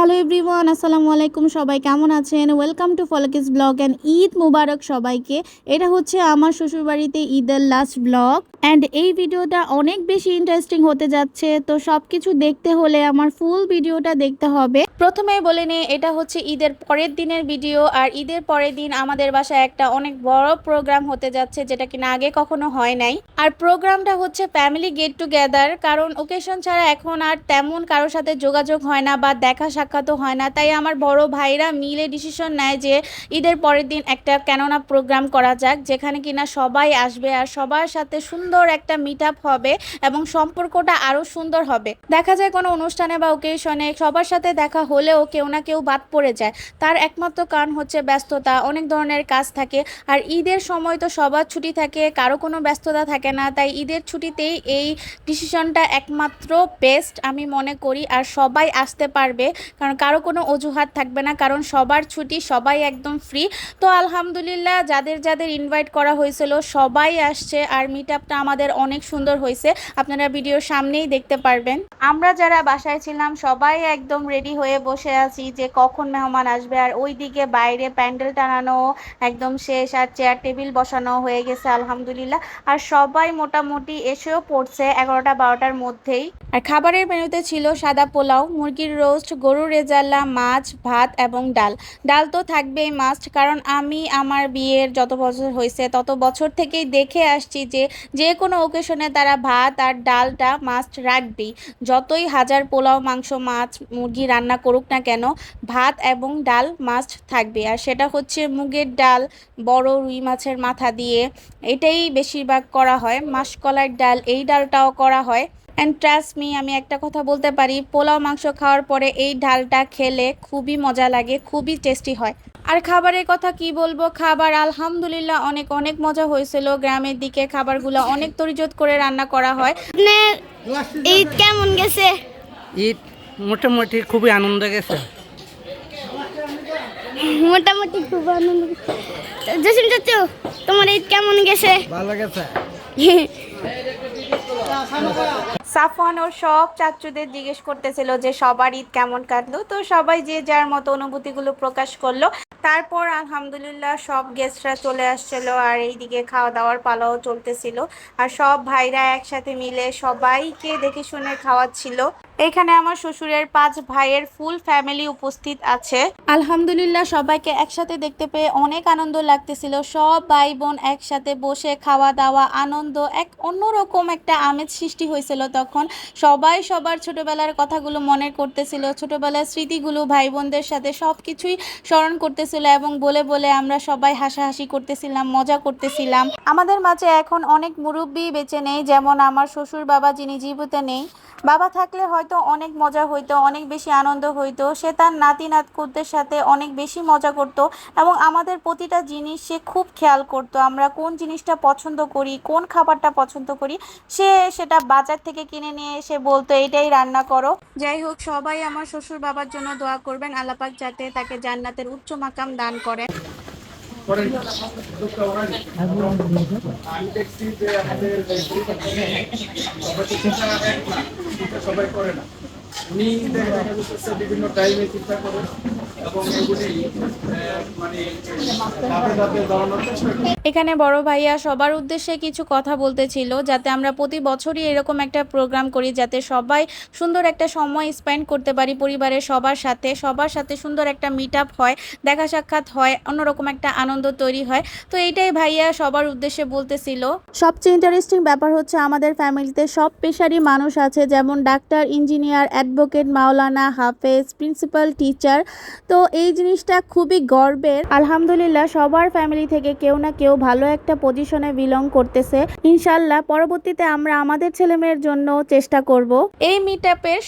Hello everyone আসসালামু আলাইকুম সবাই কেমন আছেন? ওয়েলকাম টু ফলকিস ব্লগ অ্যান্ড ঈদ মুবারক সবাইকে। এটা হচ্ছে আমার শ্বশুরবাড়িতে ঈদের লাস্ট ব্লগ অ্যান্ড এই ভিডিওটা অনেক বেশি ইন্টারেস্টিং হতে যাচ্ছে। তো সব কিছু দেখতে হলে আমার ফুল ভিডিওটা দেখতে হবে। প্রথমে বলে নিই এটা হচ্ছে ঈদের পরের দিনের ভিডিও। আর ঈদের পরের দিন আমাদের বাসায় একটা অনেক বড় প্রোগ্রাম হতে যাচ্ছে, যেটা কিনা আগে কখনো হয় নাই। আর প্রোগ্রামটা হচ্ছে ফ্যামিলি গেট টুগেদার কারণ ওকেশন ছাড়া এখন আর তেমন কারোর সাথে যোগাযোগ হয় না বা দেখা সাক্ষাৎও হয় না। তাই আমার বড় ভাইরা মিলে ডিসিশন নেয় যে ঈদের পরের দিন একটা কেননা প্রোগ্রাম করা যাক, যেখানে কিনা সবাই আসবে আর সবার সাথে সুন্দর একটা মিট হবে এবং সম্পর্কটা আরও সুন্দর হবে। দেখা যায় কোনো অনুষ্ঠানে বা ওকেশনে সবার সাথে দেখা হলেও কেউ না কেউ বাদ পড়ে যায়। তার একমাত্র কারণ হচ্ছে ব্যস্ততা, অনেক ধরনের কাজ থাকে আর ঈদের সময় তো সবার ছুটি থাকে, কারও কোনো ব্যস্ততা থাকে না। তাই ঈদের ছুটিতেই এই ডিসিশনটা একমাত্র বেস্ট আমি মনে করি আর সবাই আসতে পারবে। কারণ কারও কোনো অজুহাত থাকবে না, কারণ সবার ছুটি সবাই একদম ফ্রি তো আলহামদুলিল্লাহ যাদের যাদের ইনভাইট করা হয়েছিল, সবাই আসছে আর মিট আপটা আমাদের অনেক সুন্দর হয়েছে। আপনারা ভিডিওর সামনেই দেখতে পারবেন। আমরা যারা বাসায় ছিলাম, সবাই একদম রেডি হয়ে বসে আছি যে কখন মেহমান আসবে। আর ওইদিকে বাইরে প্যান্ডেল টানানো একদম শেষ আর চেয়ার টেবিল বসানো হয়ে গেছে, আলহামদুলিল্লাহ। আর সবাই মোটামুটি এসেও পড়ছে এগারোটা, বারোটার মধ্যেই। আর খাবারের মেনুতে ছিল সাদা পোলাও, মুরগির রোস্ট গরুর রেজাল্লা মাছ, ভাত এবং ডাল। ডাল তো থাকবেই মাস্ট কারণ আমি আমার বিয়ের যত বছর হয়েছে, তত বছর থেকেই দেখে আসছি যে যে কোনো ওকেশনে তারা ভাত আর ডালটা মাস্ট রাখবেই। যতই হাজার পোলাও, মাংস, মাছ, মুরগি রান্না করুক না কেন, ভাত এবং ডাল মাস্ট থাকবে। আর সেটা হচ্ছে মুগের ডাল, বড় রুই মাছের মাথা দিয়ে, এটাই বেশিরভাগ করা হয়। মাসকলার ডাল, এই ডালটাও করা হয়। অ্যান্ড ট্রাস্ট মি আমি একটা কথা বলতে পারি পোলাও মাংস খাওয়ার পরে এই ডালটা খেলে খুবই মজা লাগে খুবই টেস্টি হয়। আর খাবারের কথা কি বলব? খাবার আলহামদুলিল্লাহ অনেক অনেক মজা হয়েছিল। গ্রামের দিকে খাবারগুলো অনেক তরিজত করে রান্না করা হয়। ঈদ কেমন গেছে? ঈদ মোটামুটি খুবই আনন্দ গেছে। মোটামুটি খুব আনন্দ জসিম চাচু তোমার ঈদ কেমন গেছে? ভালো গেছে। সাফওয়ান ওর সব চাচুদের জিজ্ঞেস করতেছিল যে সবার ঈদ কেমন কাটলো। তো সবাই যে যার মতো অনুভূতিগুলো প্রকাশ করল। তারপর আলহামদুলিল্লাহ সব গেস্টরা চলে আসছিল আর এইদিকে খাওয়া দাওয়ার পালাও চলতেছিল। আর সব ভাইরা একসাথে মিলে সবাইকে দেখে শুনে খাওয়াচ্ছিল। এখানে আমার শ্বশুরের পাঁচ ভাইয়ের ফুল ফ্যামিলি উপস্থিত আছে। আলহামদুলিল্লাহ, সবাইকে একসাথে দেখতে পেয়ে অনেক আনন্দ লাগতেছিল। সব ভাই বোন একসাথে বসে খাওয়া দাওয়া আনন্দ, এক অন্যরকম একটা আমেজ সৃষ্টি হয়েছিল তখন। সবাই সবার ছোটবেলার কথাগুলো মনে করতেছিল, ছোটবেলার স্মৃতিগুলো ভাই বোনদের সাথে সব কিছুই স্মরণ করতেছিল এবং বলে বলে আমরা সবাই হাসাহাসি করতেছিলাম, মজা করতেছিলাম। আমাদের মাঝে এখন অনেক মুরব্বী বেঁচে নেই, যেমন আমার শ্বশুর বাবা যিনি জীবিত নেই। বাবা থাকলে হয়তো অনেক মজা হইতো, অনেক বেশি আনন্দ হইতো, সে তার নাতি নাতকুদের সাথে অনেক বেশি মজা করত এবং আমাদের প্রতিটা জিনিস সে খুব খেয়াল করতো, আমরা কোন জিনিসটা পছন্দ করি, কোন খাবারটা পছন্দ করি, সে সেটা বাজার থেকে কিনে নিয়ে এসে বলতো এটাই রান্না করো। যাই হোক, সবাই আমার শ্বশুর বাবার জন্য দোয়া করবেন, আল্লাপাক যাতে তাকে জান্নাতের উচ্চ মাকাম দান করেন। আমি দেখছি যে আমাদের সবাই করে না উনি বিভিন্ন টাইমে চিন্তা করেন মানে করেন। এখানে বড় ভাইয়া সবার উদ্দেশ্যে কিছু কথা বলতেছিল যাতে আমরা প্রতি বছরই এরকম একটা প্রোগ্রাম করি যাতে সবাই সুন্দর একটা সময় স্পেন্ড করতে পারি পরিবারের সবার সাথে সবার সাথে সুন্দর একটা মিট আপ হয় দেখা সাক্ষাৎ হয় অন্যরকম একটা আনন্দ তৈরি হয়। তো এইটাই ভাইয়া সবার উদ্দেশ্যে বলতেছিল। সবচেয়ে ইন্টারেস্টিং ব্যাপার হচ্ছে আমাদের ফ্যামিলিতে সব পেশারই মানুষ আছে যেমন ডাক্তার ইঞ্জিনিয়ার অ্যাডভোকেট মাওলানা হাফেজ প্রিন্সিপাল টিচার তো এই জিনিসটা খুবই গর্বের। আলহামদুলিল্লাহ, সবার ফ্যামিলি থেকে কেউ না কেউ ভালো একটা পজিশনে বিলং করতেছে। ইনশাল্লাহ পরবর্তীতে আমরা আমাদের ছেলেমেয়ের জন্য চেষ্টা করব। এই মিট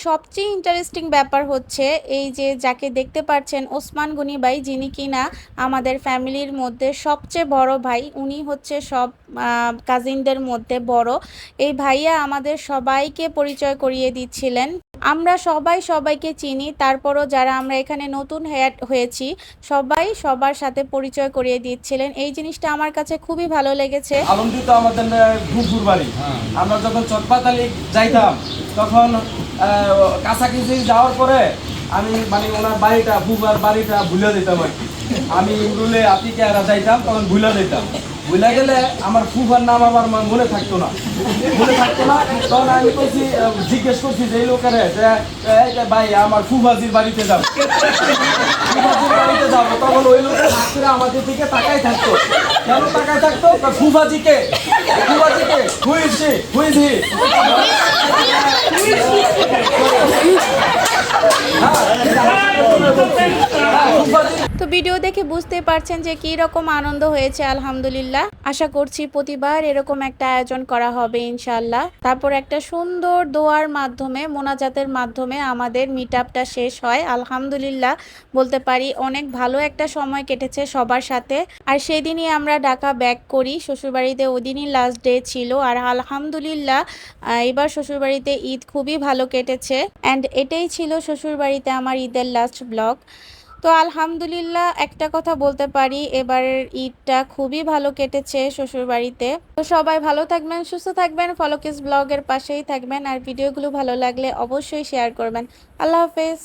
সবচেয়ে ইন্টারেস্টিং ব্যাপার হচ্ছে এই যে যাকে দেখতে পাচ্ছেন ওসমান গনি ভাই, যিনি কিনা আমাদের ফ্যামিলির মধ্যে সবচেয়ে বড় ভাই, উনি হচ্ছে সব কাজিনদের মধ্যে বড়। এই ভাইয়া আমাদের সবাইকে পরিচয় করিয়ে দিচ্ছিলেন। আমরা সবাই সবাইকে চিনি, তারপরও যারা আমরা এখানে নতুন হয়েছি, সবাই সবার সাথে পরিচয় করিয়ে দিচ্ছিলেন। এই জিনিসটা আমার কাছে খুবই ভালো লেগেছে। আলমদি তো আমাদের ঘুরঘুর বাড়ি। আমরা যখন চটপাতালি যাইতাম, তখন কাছাকাছি যাওয়ার পরে আমি মানে ওনার বাড়িটা ফুফার বাড়িটা ভুলে দিতাম আর কি। আমি এরা যাইতাম, তখন ভুলে দিতাম ভুলে গেলে আমার ফুফার নাম আমার মনে থাকতো না। মনে থাকতো না, তখন আমি বলছি জিজ্ঞেস করছি যে এই লোকের ভাই, আমার ফুফাজির বাড়িতে যাব ফুফাজির বাড়িতে যাব তখন ওই লোকের হাত আমাদের দিকে তাকাই থাকতো। কেন তাকাই থাকতো? ফুফাজিকে। ফুফাজিকে হুইছি হুইছি তো ভিডিও দেখে বুঝতে পারছেন যে কী রকম আনন্দ হয়েছে, আলহামদুলিল্লাহ। আশা করছি প্রতিবার এরকম একটা আয়োজন করা হবে ইনশাল্লাহ তারপর একটা সুন্দর দোয়ার মাধ্যমে, মোনাজাতের মাধ্যমে আমাদের মিট আপটা শেষ হয়। আলহামদুলিল্লাহ, বলতে পারি অনেক ভালো একটা সময় কেটেছে সবার সাথে। আর সেই দিনই আমরা ঢাকা ব্যাক করি, শ্বশুরবাড়িতে ওই দিনই লাস্ট ডে ছিল। আর আলহামদুলিল্লাহ এবার শ্বশুরবাড়িতে ঈদ খুবই ভালো কেটেছে। অ্যান্ড এটাই ছিল শ্বশুরবাড়িতে আমার ঈদের লাস্ট ব্লগ তো আলহামদুলিল্লাহ একটা কথা বলতে পারি এবারের ঈদটা খুবই ভালো কেটেছে শ্বশুরবাড়িতে। তো সবাই ভালো থাকবেন, সুস্থ থাকবেন, ফলোকিস ব্লগের পাশেই থাকবেন, আর ভিডিওগুলো ভালো লাগলে অবশ্যই শেয়ার করবেন। আল্লাহ হাফেজ।